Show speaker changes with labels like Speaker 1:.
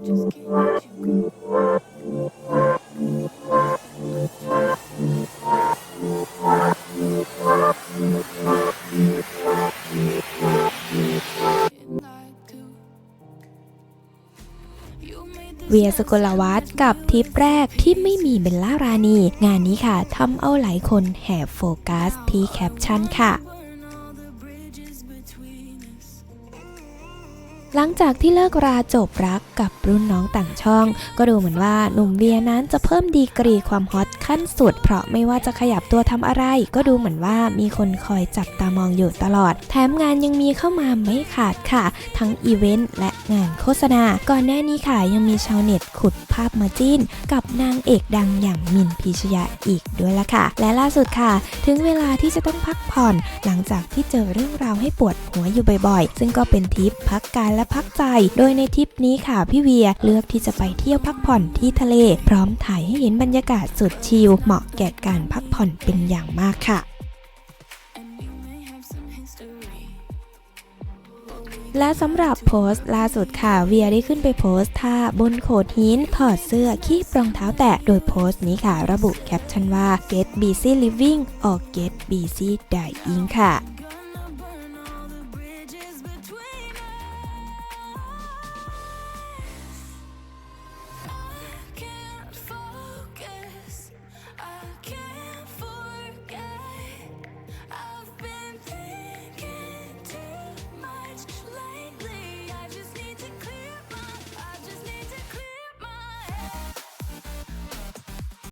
Speaker 1: เวียสกลวัฒน์กับทริปแรกที่ไม่มีเบลล่ารานี งานนี้ค่ะทำเอาหลายคนแห่โฟกัสที่แคปชั่นค่ะ หลังจากที่เลิกราจบรักกับรุ่นน้องต่างช่อง ก็ดูเหมือนว่าหนุ่มเวียนั้นจะเพิ่มดีกรีความฮอตขั้นสุด เพราะไม่ว่าจะขยับตัวทำอะไร ก็ดูเหมือนว่ามีคนคอยจับตามองอยู่ตลอด แถมงานยังมีเข้ามาไม่ขาดค่ะ ทั้งอีเวนต์และ งานโฆษณา ก่อนหน้านี้ค่ะยังมีชาวเน็ตขุดภาพมาจิ้น กับนางเอกดังอย่างมินพิชยาอีกด้วยละค่ะ และล่าสุดค่ะ ถึงเวลาที่จะต้องพักผ่อนหลังจากที่เจอเรื่องราวให้ปวดหัวอยู่บ่อยๆ ซึ่งก็เป็นทริปพักกายและพักใจ โดยในทริปนี้ค่ะพี่เวียเลือกที่จะไปเที่ยวพักผ่อนที่ทะเล พร้อมถ่ายให้เห็นบรรยากาศสุดชิลเหมาะแก่การพักผ่อนเป็นอย่างมากค่ะ และสำหรับโพสต์ล่าสุดค่ะ เวียได้ขึ้นไปโพสต์ท่าบนโขดหิน ถอดเสื้อขี้รองเท้าแตะ โดยโพสต์นี้ค่ะ ระบุแคปชั่นว่า get busy living or get busy dying ค่ะ